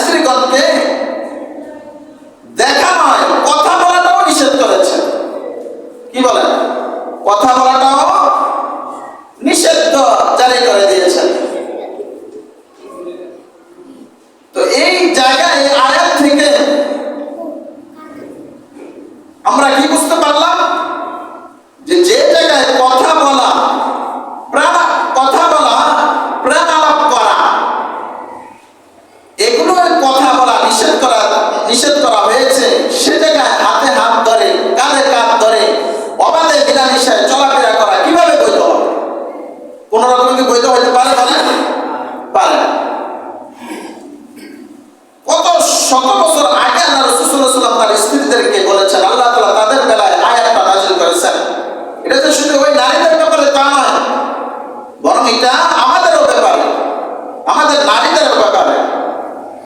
স্ত্রীগণকে দেখা নয়, কথা বলাটাও নিষেধ করেছেন কি বলেন কথা বলাটাও নিষেধ জারি করে দিয়েছেন তো এই জায়গায় এই আয়াত থেকে আমরা কি বুঝতে পারলাম যে যে জায়গায় কথা বলা প্রাণ কথা বলা প্রাণ আলাপ করা এগুলো কথা বলা নিষেধ করা নিষেধ করা হয়েছে, সে জায়গায় হাতে হাত ধরে, কাঁধে কাঁধ ধরে অবাধে মিলামিশায় চলাফেরা করা কীভাবে বৈধ হবে? কোন রকম কি বৈধ হইতে পারে বলেন পারে কত শত বছর আগে আল্লাহ রসুল্লাহ তার স্ত্রীদেরকে বলেছেন, আল্লাহ তালা তাদের বেলায় আয়াতটা নাজিল করেছেন। এটা যে শুধু ওই নারীদের